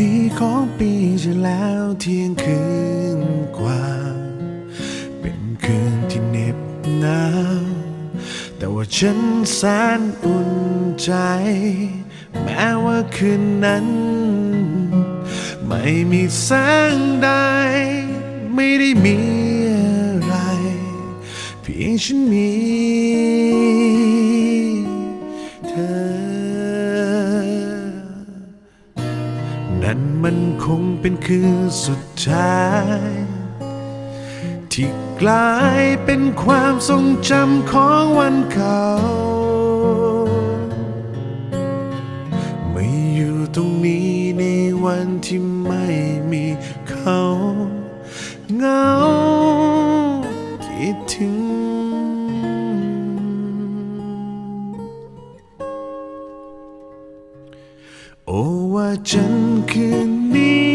นี้ของปีจะแล้วเที่ยงคืนกว่า เป็นคืนที่เหน็บหนาวแต่ว่าฉันแสนอุ่นใจ แม้ว่าคืนนั้น ไม่มีแสงใด ไม่ได้มีอะไร เพียงฉันมี นั่นมันคงเป็นคืนสุดท้าย ที่กลายเป็นความทรงจำของวันเก่าไม่อยู่ตรงนี้ในวันที่ไม่มีเขาเหงาคิดถึง ฉันคืนนี้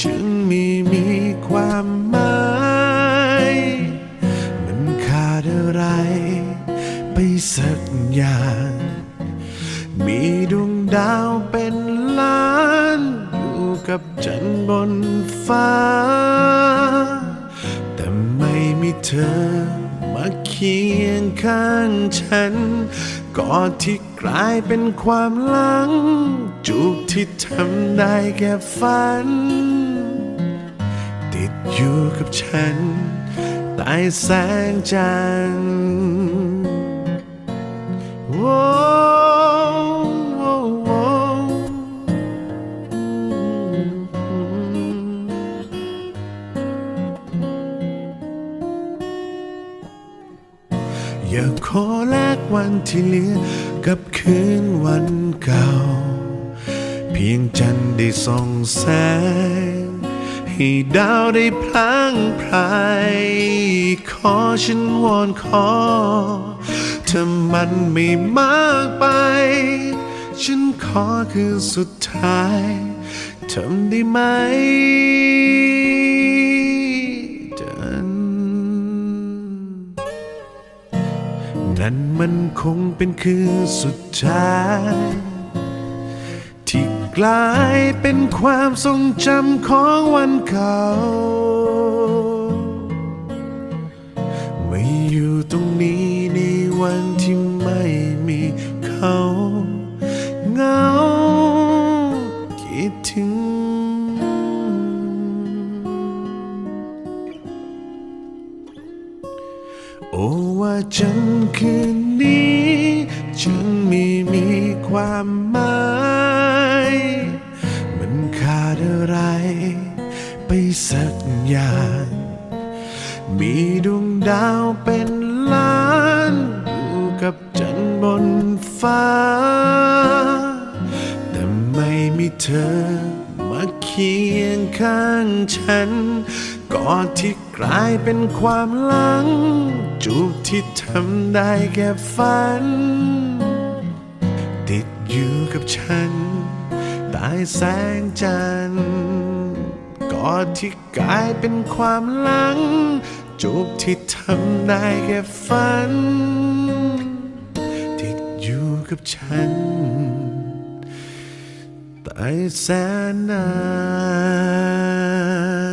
จึงไม่มีความหมาย มันขาดอะไร ไปสักอย่าง มีดวงดาวเป็นล้าน อยู่กับจันบนฟ้า แต่ไม่มีเธอมาเคียงข้างฉันกอดที่ กลายเป็นความหลัง จูบที่ทำได้แค่ฝัน ติดอยู่กับฉันใต้แสงจันทร์ อย่าขอแลกวันที่เหลือกับคืนวันเก่า เพียงจันทร์ได้ส่องแสง ให้ดาวได้พลางพรายขอฉันวอนขอถ้ามันไม่มากไป ฉันขอคืนสุดท้ายทำได้ไหม มันคงเป็นคืนสุดท้าย ที่กลายเป็นความทรงจำของวันเก่า โอ้ว่าฉันคืนนี้จึงไม่มีความหมาย มันขาดอะไร ไปสักอย่าง มีดวงดาวเป็นล้านอยู่กับจันบนฟ้า แต่ไม่มีเธอมาเคียงข้างฉันกอดที่ กลายเป็นความหลัง จูบที่ทำได้แค่ฝัน ติดอยู่กับฉันใต้แสงจันทร์กอดที่กลายเป็นความหลัง จูบที่ทำได้แค่ฝัน ติดอยู่กับฉันใต้แสนนาน